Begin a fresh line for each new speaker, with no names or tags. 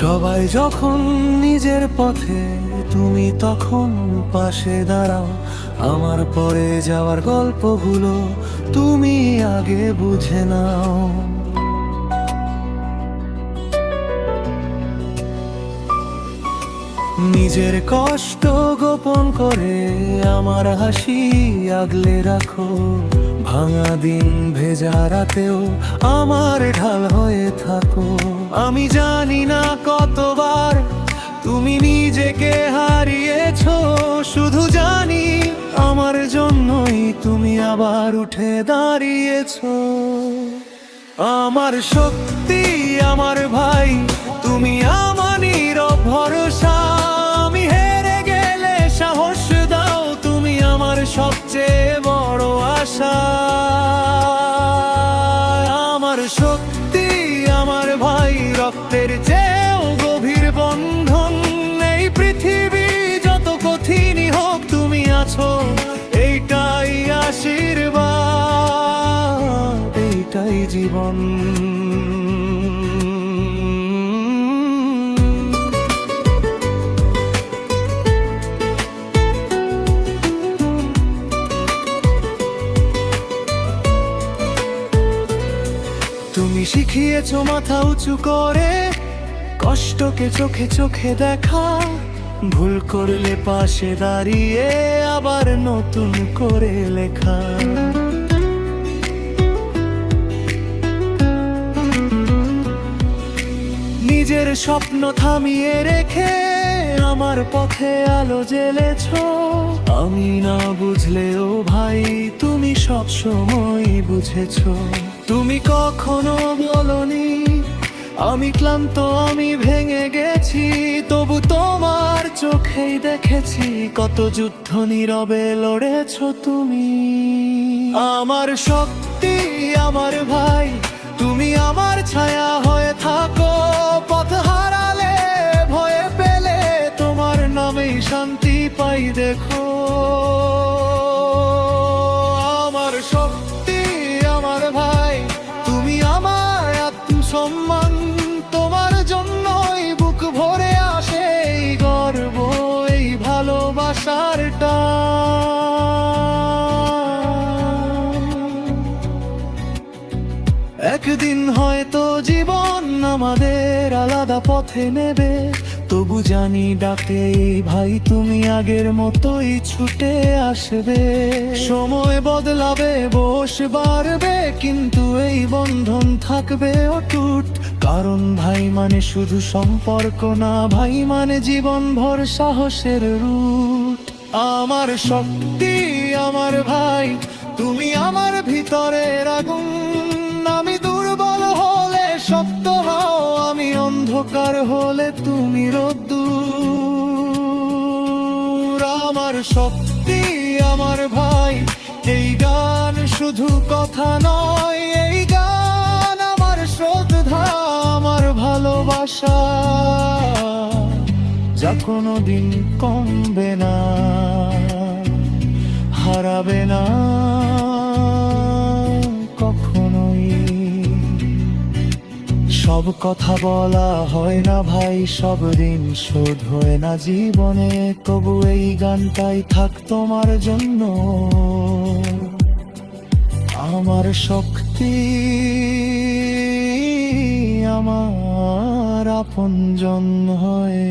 সবাই যখন নিজের পথে, তুমি তখন পাশে দাঁড়াও। আমার পরে যাওয়ার গল্পগুলো তুমি আগে বুঝে নাও। নিজের কষ্ট গোপন করে আমার হাসি আগলে রাখো। ভাঙা দিন ভেজা রাতেও আমার ঢাল হয়ে থাকো। আমি জানি না কতবার তুমি নিজেকে হারিয়েছ, শুধু জানি আমার জন্যই তুমি আবার উঠে দাঁড়িয়েছ। আমার শক্তি, আমার ভাই জীবন। তুমি শিখিয়েছো মাথা উঁচু করে, কষ্টকে চোখে চোখে দেখা। ভুল করলে পাশে দাঁড়িয়ে আবার নতুন করে লেখা। নিজের স্বপ্ন থামিয়ে রেখে আমার পথে আলো জ্বেলেছ আমি না বুঝলেও ভাই, তুমি সব সময় বুঝেছ। তুমি কখনো বলনি, আমি ক্লান্ত, আমি ভেঙে গেছি। তবু তোমার চোখেই দেখেছি কত যুদ্ধ নীরবে লড়েছ তুমি। আমার শক্তি, আমার ভাই, তুমি আমার ছায়া। দেখো, আমার শক্তি, আমার ভাই, তুমি আমার আত্মসম্মান, তোমার জন্যই বুক ভরে আসে এই গর্ব, এই ভালোবাসার একদিন হয়তো জীবন আমাদের আলাদা পথে নেবে তবু জানি ডাকে, ভাই, তুমি আগের মতোই ছুটে আসবে। সময় বদলাবে বস বাড়বে, কিন্তু এই বন্ধন থাকবে অটুট। কারণ ভাই মানে শুধু সম্পর্ক না, ভাই মানে জীবন ভর সাহসের রুট। আমার শক্তি, আমার ভাই, তুমি আমার ভিতরের আগুন। অন্ধকার হলে তুমি রোদ্দুর। আমার শক্তি, আমার ভাই, এই গান শুধু কথা নয়, এই গান আমার শ্রদ্ধা, আমার ভালোবাসা। যা কোনো দিন কমবে না, হারাবে না। সব কথা বলা হয় না ভাই, সব দিন শোধ হয় না জীবনে। তবু এই গানটাই থাক তোমার জন্য। আমার শক্তি, আমার আপন জন্ম হয়।